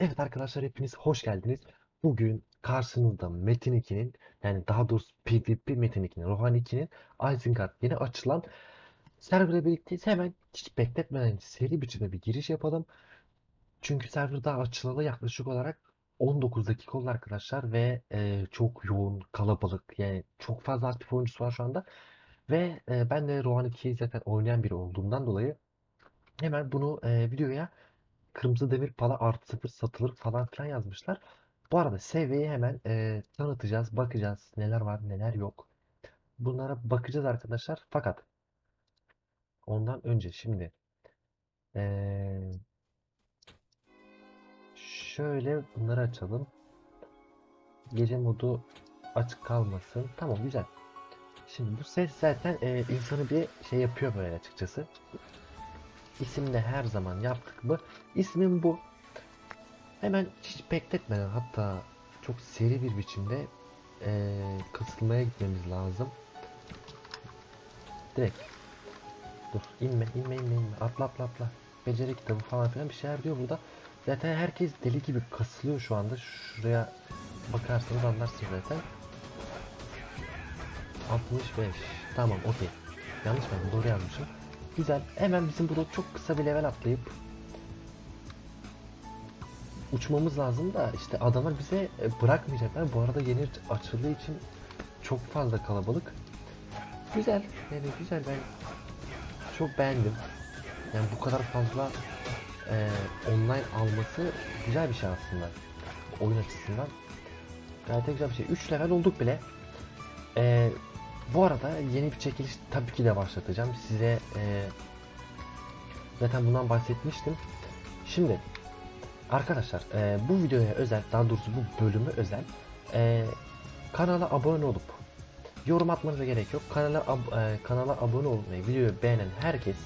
Evet arkadaşlar hepiniz hoş geldiniz. Bugün karşınızda Metin 2'nin yani daha doğrusu PvP Metin 2'nin, Rohan 2'nin Isengard yeni açılan serverle birlikteyiz. Hemen hiç bekletmeden seri biçimde bir giriş yapalım. Çünkü server daha açılalı yaklaşık olarak 19 dakika oldu arkadaşlar ve e, çok yoğun, kalabalık yani çok fazla aktif oyuncusu var şu anda. Ve e, ben de Rohan 2'yi zaten oynayan biri olduğumdan dolayı hemen bunu e, videoya Kırmızı demir pala artı sıfır satılır falan filan yazmışlar. Bu arada seviyeyi hemen e, tanıtacağız, bakacağız neler var neler yok. Bunlara bakacağız arkadaşlar. Fakat ondan önce şimdi e, şöyle bunları açalım. Gece modu açık kalmasın. Tamam güzel. Şimdi bu ses zaten e, insanı bir şey yapıyor böyle açıkçası. İsimde her zaman yaptık mı? İsmim bu. Hemen hiç bekletmeden hatta çok seri bir biçimde eee kasılmaya gitmemiz lazım. Direkt. Dur inme inme inme inme atla atla atla. Beceri kitabı falan filan bir şeyler diyor burada. Zaten herkes deli gibi kasılıyor şu anda. Şuraya bakarsanız anlarsınız zaten. 65. Tamam okey. Yanlış mı? Doğru yazmışım. Güzel. Hemen bizim burada çok kısa bir level atlayıp uçmamız lazım da işte adamlar bize e, bırakmayacaklar. Bu arada yeni açıldığı için çok fazla kalabalık. Güzel. Yani güzel ben çok beğendim. Yani bu kadar fazla e, online alması güzel bir şey aslında. Oyun açısından. Gayet güzel bir şey. 3 level olduk bile. E, bu arada yeni bir çekiliş tabii ki de başlatacağım. Size e, zaten bundan bahsetmiştim. Şimdi Arkadaşlar e, bu videoya özel daha doğrusu bu bölümü özel e, kanala abone olup yorum atmanıza gerek yok. Kanala ab- e, kanala abone olmayı, videoyu beğenen herkes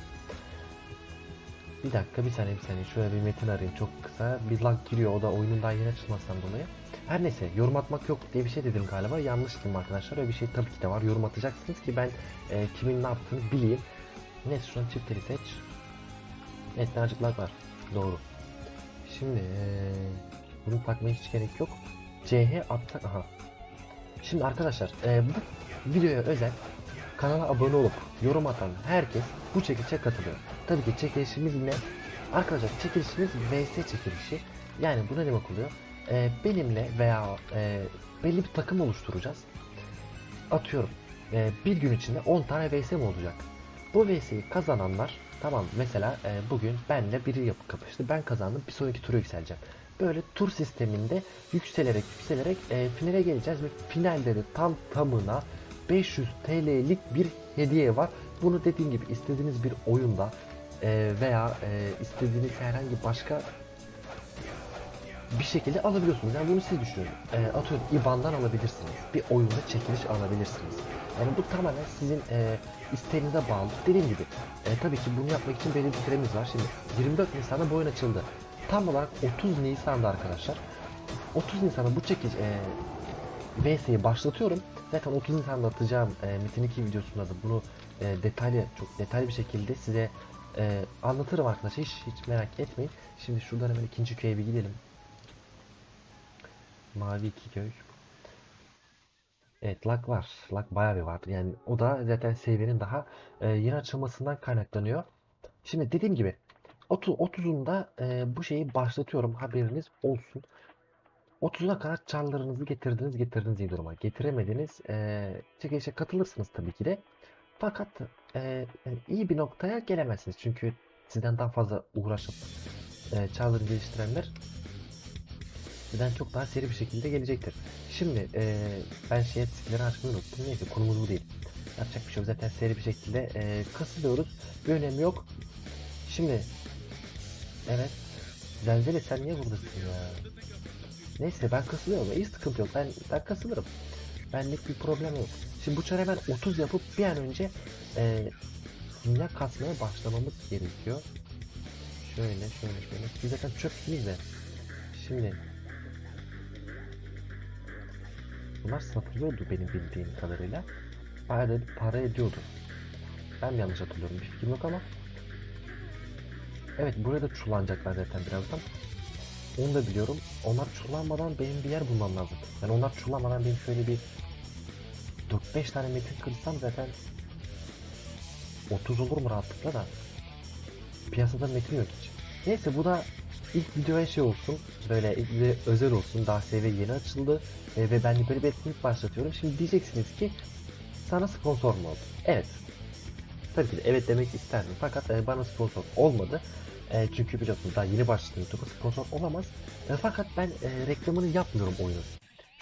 bir dakika bir saniye bir saniye şöyle bir metin arayayım çok kısa bir lag giriyor o da oyunun daha yeni açılmasından dolayı. Her neyse yorum atmak yok diye bir şey dedim galiba yanlış dedim arkadaşlar öyle bir şey tabii ki de var yorum atacaksınız ki ben e, kimin ne yaptığını bileyim. Neyse şu an çiftleri seç. Evet birazcık var doğru. Şimdi eee bunu takmaya hiç gerek yok. CH atsak aha. Şimdi arkadaşlar eee, bu videoya özel kanala abone olup yorum atan herkes bu çekilişe katılıyor. Tabii ki çekilişimiz ne? Arkadaşlar çekilişimiz VS çekilişi. Yani bu ne demek oluyor? Eee, benimle veya eee, belli bir takım oluşturacağız. Atıyorum. eee, bir gün içinde 10 tane VS mi olacak? Bu VS'yi kazananlar tamam mesela e, bugün benle biri yapı kapıştı. Ben kazandım. Bir sonraki tura yükseleceğim. Böyle tur sisteminde yükselerek yükselerek e, finale geleceğiz ve finalde de tam tamına 500 TL'lik bir hediye var. Bunu dediğim gibi istediğiniz bir oyunda e, veya e, istediğiniz herhangi başka bir şekilde alabiliyorsunuz. Yani bunu siz düşünün. E, atıyorum IBAN'dan alabilirsiniz. Bir oyunda çekiliş alabilirsiniz. Yani bu tamamen sizin e, isteğinize bağlı. Dediğim gibi e, tabii ki bunu yapmak için belli bir süremiz var. Şimdi 24 Nisan'da bu oyun açıldı. Tam olarak 30 Nisan'da arkadaşlar. 30 Nisan'da bu çekiş e, VS'yi başlatıyorum. Zaten 30 Nisan'da atacağım e, Metin 2 videosunda da bunu e, detaylı çok detaylı bir şekilde size e, anlatırım arkadaşlar. Hiç, hiç merak etmeyin. Şimdi şuradan hemen ikinci köye bir gidelim. Mavi iki köy. Evet lag var. Lag bayağı bir var. Yani o da zaten seviyenin daha e, yeni açılmasından kaynaklanıyor. Şimdi dediğim gibi 30 30'unda e, bu şeyi başlatıyorum. Haberiniz olsun. 30'una kadar çarlarınızı getirdiniz getirdiniz iyi duruma. Getiremediniz. E, çekilişe katılırsınız tabii ki de. Fakat e, iyi bir noktaya gelemezsiniz. Çünkü sizden daha fazla uğraşıp e, çarlarını geliştirenler sizden çok daha seri bir şekilde gelecektir. Şimdi eee ben şeye skilleri açmayı unuttum. Neyse konumuz bu değil. Yapacak bir şey yok. Zaten seri bir şekilde eee, kasılıyoruz. Bir önemi yok. Şimdi evet. Zelzele sen niye buradasın ya? Neyse ben kasılıyorum. İyi sıkıntı yok. Ben, ben kasılırım. Benlik bir problem yok. Şimdi bu çare hemen 30 yapıp bir an önce eee sinyal kasmaya başlamamız gerekiyor. Şöyle şöyle şöyle. Biz zaten çöp değiliz de. Şimdi Bunlar satılıyordu benim bildiğim kadarıyla. Bir para ediyordu. Ben yanlış hatırlıyorum bir fikrim yok ama. Evet buraya da çullanacaklar zaten birazdan. Onu da biliyorum. Onlar çullanmadan benim bir yer bulmam lazım. Yani onlar çullanmadan benim şöyle bir 4-5 tane metin kırsam zaten 30 olur mu rahatlıkla da. Piyasada metin yok hiç. Neyse bu da ilk videoya şey olsun. Böyle ilk video özel olsun. Daha seviye yeni açıldı. E, ve ben böyle bir etkinlik başlatıyorum. Şimdi diyeceksiniz ki sana sponsor mu oldu? Evet. Tabii ki de evet demek isterdim. Fakat e, bana sponsor olmadı. E, çünkü biliyorsunuz daha yeni başladım YouTube'a sponsor olamaz. E, fakat ben e, reklamını yapmıyorum oyunun.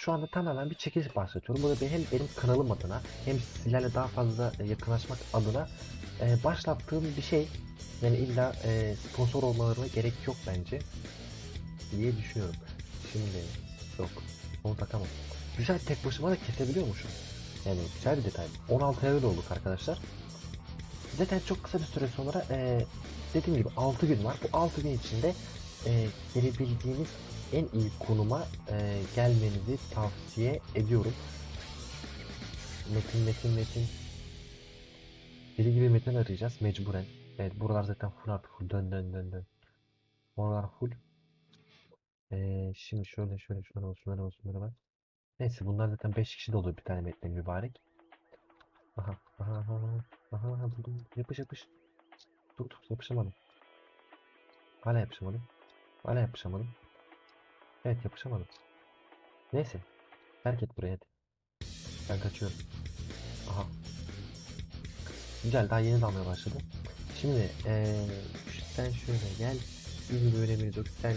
Şu anda tamamen bir çekiliş başlatıyorum. Bu da hem benim kanalım adına hem sizlerle daha fazla e, yakınlaşmak adına e, başlattığım bir şey. Yani illa e, sponsor olmalarına gerek yok bence diye düşünüyorum. Şimdi yok onu takamam. Güzel tek başıma da kesebiliyormuşum. Yani güzel bir detay. 16 level olduk arkadaşlar. Zaten çok kısa bir süre sonra e, dediğim gibi 6 gün var. Bu 6 gün içinde e, gelebildiğiniz en iyi konuma e, gelmenizi tavsiye ediyorum. Metin metin metin. Deli gibi metin arayacağız mecburen. Evet buralar zaten full artık full dön dön dön dön. Oralar full. Ee, şimdi şöyle şöyle şunlar olsun şunlar olsun şunlar var. Neyse bunlar zaten 5 kişi de oluyor bir tane metne mübarek. Aha aha aha aha buldum. Yapış yapış. Dur dur yapışamadım. Hala yapışamadım. Hala yapışamadım. Evet yapışamadım. Neyse. Terk et burayı hadi. Ben kaçıyorum. Aha. Güzel daha yeni dalmaya başladı. Şimdi eee sen şöyle gel. Sizin bir öneminiz yok. Sen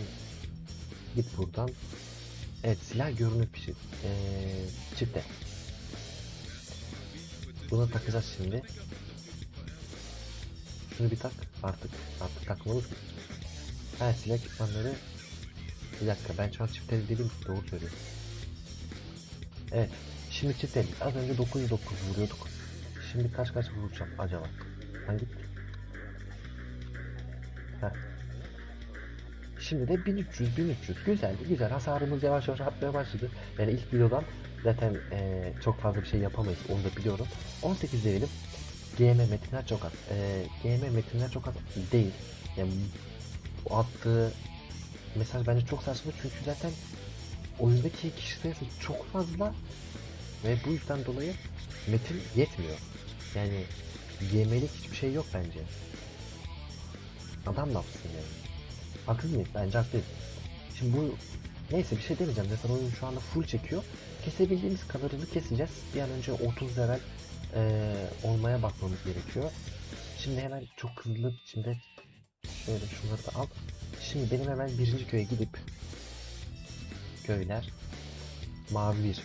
git buradan. Evet silah görünür pişir. Eee çifte. Bunu takacağız şimdi. Şunu bir tak artık. Artık takmalısın. Ha silah ekipmanları. Bir dakika ben şu an çifteli değilim ki doğru söylüyorum. Evet. Şimdi çifteli. Az önce 909 vuruyorduk. Şimdi kaç kaç vuracağım acaba? Hangi? Heh. Şimdi de 1300 1300 güzel güzel hasarımız yavaş yavaş artmaya başladı. Yani ilk videodan zaten eee, çok fazla bir şey yapamayız onu da biliyorum. 18 diyelim. GM metinler çok az. Eee GM metinler çok az değil. Yani attığı mesaj bence çok saçma çünkü zaten oyundaki kişi sayısı çok fazla ve bu yüzden dolayı metin yetmiyor. Yani GM'lik hiçbir şey yok bence. Adam ne yapsın yani? Haksız mıyız? Bence haklıyız. Şimdi bu neyse bir şey demeyeceğim. Zaten oyun şu anda full çekiyor. Kesebildiğimiz kadarını keseceğiz. Bir an önce 30 level eee, olmaya bakmamız gerekiyor. Şimdi hemen çok hızlı biçimde şöyle şunları da al. Şimdi benim hemen birinci köye gidip köyler mavi bir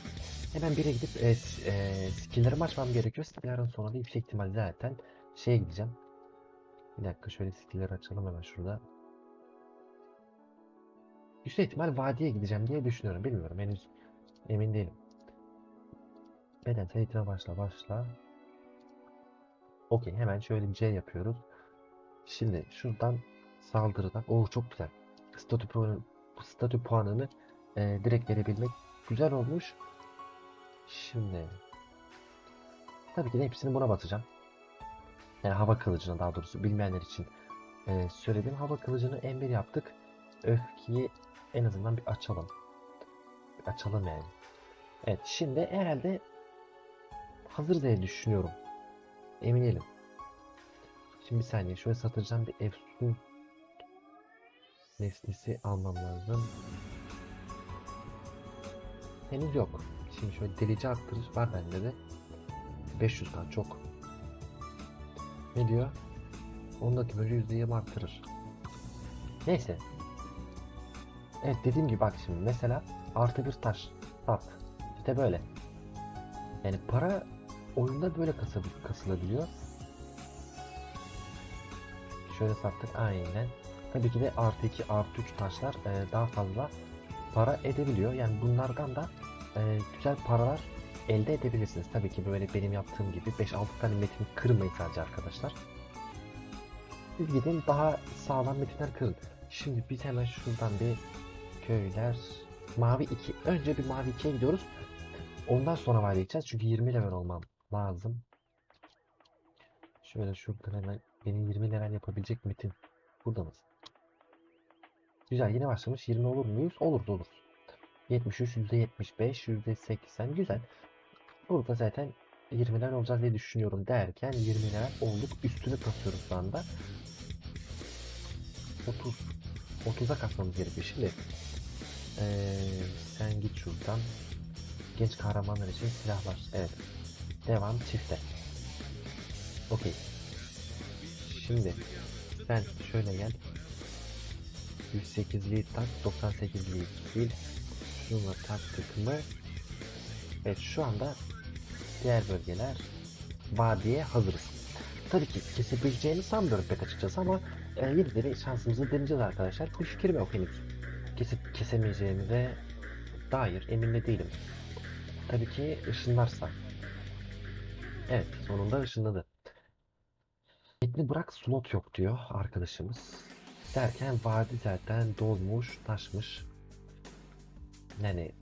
hemen bire gidip e, e, skill'lerimi açmam gerekiyor. Skill'lerden sonra da yüksek ihtimal zaten şeye gideceğim. Bir dakika şöyle skill'leri açalım hemen şurada. Yüksek ihtimal vadiye gideceğim diye düşünüyorum. Bilmiyorum henüz emin değilim. Beden eğitime başla başla. Okey hemen şöyle C yapıyoruz. Şimdi şuradan saldırıdan. Oo çok güzel. Statü puanı, statü puanını e, direkt verebilmek güzel olmuş. Şimdi tabii ki de hepsini buna basacağım. Yani hava kılıcına daha doğrusu bilmeyenler için e, söyledim. Hava kılıcını M1 yaptık. Öfkeyi en azından bir açalım. Bir açalım yani. Evet şimdi herhalde hazır diye düşünüyorum. Emin değilim. Şimdi bir saniye şöyle satacağım bir efsun nesnesi almam lazım. Henüz yok. Şimdi şöyle delici arttırıcı var bende de. 500 tane çok. Ne diyor? Ondaki böyle %20 arttırır. Neyse. Evet dediğim gibi bak şimdi mesela artı bir taş sat. İşte böyle. Yani para oyunda böyle kasabil- kasılabiliyor. Şöyle sattık aynen. Tabii ki de artı 2 artı 3 taşlar e, daha fazla para edebiliyor. Yani bunlardan da e, güzel paralar elde edebilirsiniz. Tabii ki böyle benim yaptığım gibi 5-6 tane metin kırmayın sadece arkadaşlar. Siz gidin daha sağlam metinler kırın. Şimdi biz hemen şuradan bir köyler mavi 2. Önce bir mavi 2'ye gidiyoruz. Ondan sonra var gideceğiz. Çünkü 20 level olmam lazım. Şöyle şuradan hemen beni 20 level yapabilecek metin. Burada mısın? Güzel yeni başlamış 20 olur muyuz? Oluruz oluruz. 73, %75, %80 güzel. Burada zaten 20'ler olacağız diye düşünüyorum derken 20'ler olduk. Üstünü kasıyoruz şu anda. 30. 30'a kasmamız gerekiyor şimdi. Ee, sen git şuradan. Genç kahramanlar için silahlar. Evet. Devam çifte. Okey. Şimdi sen şöyle gel. 108'liği tak, 98'liği sil. Şunu taktık mı? Evet şu anda diğer bölgeler vadiye hazırız. Tabii ki kesebileceğini sanmıyorum pek açıkçası ama e, yine de bir şansımızı deneyeceğiz arkadaşlar. Bir fikrim yok henüz. Kesip kesemeyeceğimize dair emin de değilim. Tabii ki ışınlarsa. Evet sonunda ışınladı. Metni bırak slot yok diyor arkadaşımız. Derken vadi zaten dolmuş, taşmış. Yani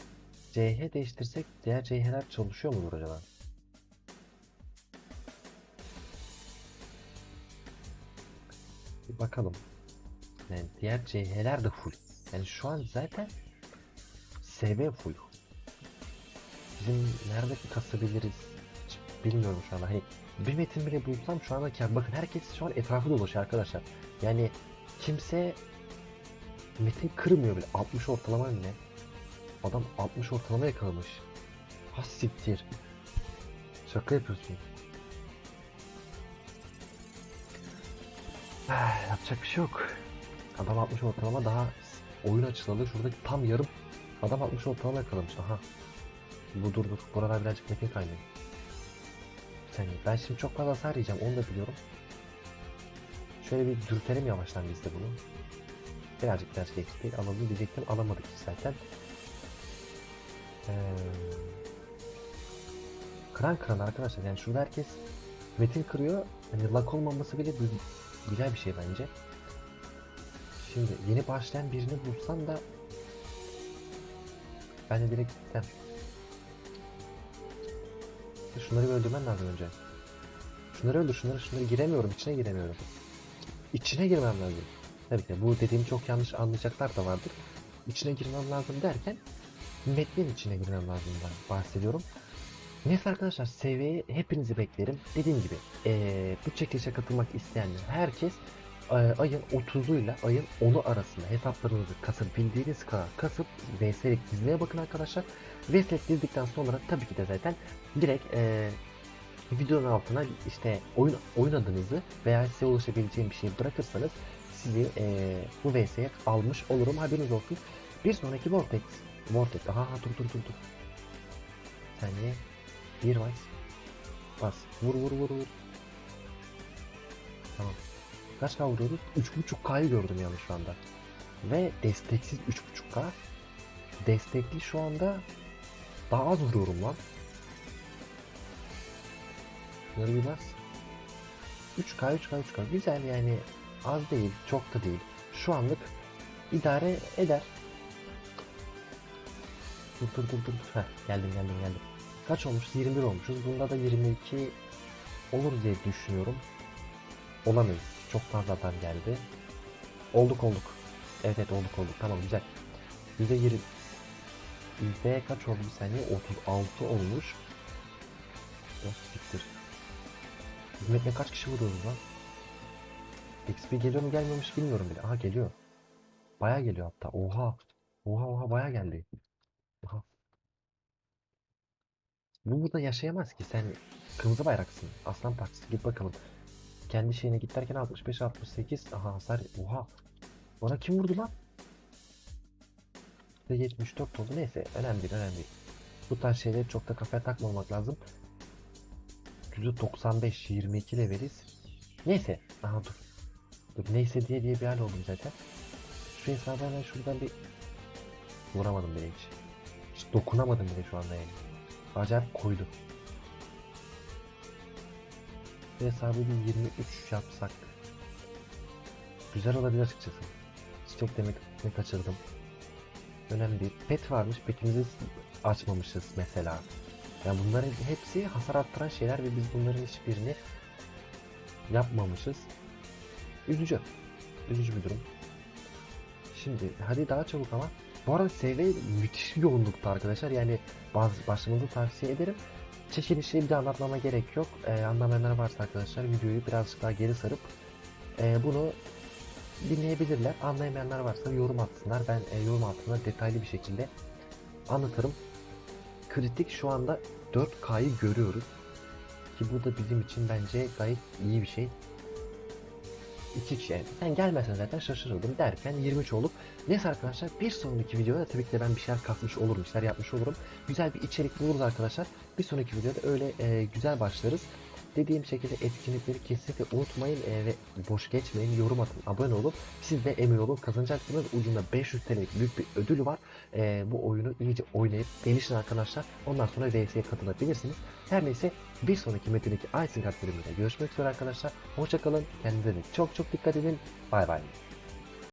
CH değiştirsek diğer CH'ler çalışıyor mudur acaba? Bir bakalım. Yani diğer CH'ler de full. Yani şu an zaten SV full. Bizim nerede kasabiliriz bilmiyorum şu anda. Hani bir metin bile bulsam şu anda. Bakın herkes şu an etrafı dolaşıyor arkadaşlar. Yani kimse metin kırmıyor bile. 60 ortalama ne? Adam 60 ortalama yakalamış. Ha siktir. Şaka yapıyorsun. Ah, yapacak bir şey yok. Adam 60 ortalama daha oyun açılalı. Şurada tam yarım adam 60 ortalama yakalamış. Aha. Bu dur dur. Buralar birazcık metin kaynıyor. Saniye. Ben şimdi çok fazla hasar yiyeceğim. Onu da biliyorum. Şöyle bir dürtelim yavaştan biz de bunu. Birazcık birazcık eksik alalım diyecektim. Alamadık zaten. Ee, kıran kıran arkadaşlar. Yani şurada herkes metin kırıyor. Hani lak olmaması bile güzel bir şey bence. Şimdi yeni başlayan birini bulsam da ben de direkt gittim. Şunları bir öldürmen lazım önce. Şunları öldür, şunları, şunları giremiyorum, içine giremiyorum. İçine girmem lazım. Tabii ki bu dediğim çok yanlış anlayacaklar da vardır. İçine girmem lazım derken metnin içine girmem lazımdan bahsediyorum. Neyse arkadaşlar seviyeyi hepinizi beklerim. Dediğim gibi eee, bu çekilişe katılmak isteyenler herkes eee, ayın 30'uyla ayın 10'u arasında hesaplarınızı kasıp bildiğiniz kadar kasıp VS'lik dizmeye bakın arkadaşlar. VS'lik dizdikten sonra tabii ki de zaten direkt eee videonun altına işte oyun oyun adınızı veya size ulaşabileceğim bir şey bırakırsanız sizi eee, bu VS'ye almış olurum haberiniz olsun. Bir sonraki Vortex Vortex aha dur dur dur dur. Saniye. Bir bas. Bas. Vur vur vur vur. Tamam. Kaç K vuruyoruz? 3.5K'yı gördüm yanlış şu anda. Ve desteksiz 3.5K. Destekli şu anda daha az vuruyorum lan. Bas. 3K 3K 3K güzel yani az değil çok da değil. Şu anlık idare eder. Dur dur dur dur. Heh, geldim geldim geldim. Kaç olmuş? 21 olmuşuz. Bunda da 22 olur diye düşünüyorum. Olamayız. Çok fazla adam geldi. Olduk olduk. Evet evet olduk olduk. Tamam güzel. Yüzde 20. Yüzde kaç oldu bir saniye? 36 olmuş. Yok siktir. Hizmetle kaç kişi vuruyoruz lan? XP geliyor mu gelmiyormuş bilmiyorum bile. Aha geliyor. Baya geliyor hatta. Oha. Oha oha baya geldi. Aha. Bu burada yaşayamaz ki. Sen kırmızı bayraksın. Aslan parçası. Git bakalım. Kendi şeyine git derken 65 68. Aha hasar. Oha. Ona kim vurdu lan? Ve 74 oldu. Neyse önemli değil önemli değil. Bu tarz şeyleri çok da kafaya takmamak lazım. %95 22 leveliz. Neyse. Aha dur. Dur neyse diye diye bir hal oldum zaten. Şu hesabı hemen şuradan bir vuramadım bile hiç. Hiç dokunamadım bile şu anda yani. Acayip koydu. Bu hesabı bir 23 yapsak. Güzel olabilir açıkçası. Stok demek ne kaçırdım. Önemli değil. Pet varmış. Petimizi açmamışız mesela. Yani bunların hepsi hasar arttıran şeyler ve biz bunların hiçbirini yapmamışız. Üzücü. Üzücü bir durum. Şimdi hadi daha çabuk ama. Bu arada SV müthiş bir yoğunlukta arkadaşlar. Yani bazı başlamanızı tavsiye ederim. Çekilişi bir de anlatmama gerek yok. Ee, anlamayanlar varsa arkadaşlar videoyu birazcık daha geri sarıp e, bunu dinleyebilirler. Anlayamayanlar varsa yorum atsınlar. Ben e, yorum altına detaylı bir şekilde anlatırım. Kritik şu anda 4K'yı görüyoruz. Ki bu da bizim için bence gayet iyi bir şey. İki kişi. Sen gelmesen zaten şaşırırdım derken 23 olup Neyse arkadaşlar bir sonraki videoda tabii ki de ben bir şeyler katmış olurum, bir şeyler yapmış olurum. Güzel bir içerik buluruz arkadaşlar. Bir sonraki videoda öyle e, güzel başlarız. Dediğim şekilde etkinlikleri kesinlikle unutmayın e, ve boş geçmeyin. Yorum atın, abone olun. Siz de emin olun kazanacaksınız. Ucunda 500 TL'lik büyük bir ödül var. E, bu oyunu iyice oynayıp gelişin arkadaşlar. Ondan sonra VS'ye katılabilirsiniz. Her neyse bir sonraki metindeki Icing Kart bölümünde görüşmek üzere arkadaşlar. Hoşçakalın. Kendinize çok çok dikkat edin. Bay bay.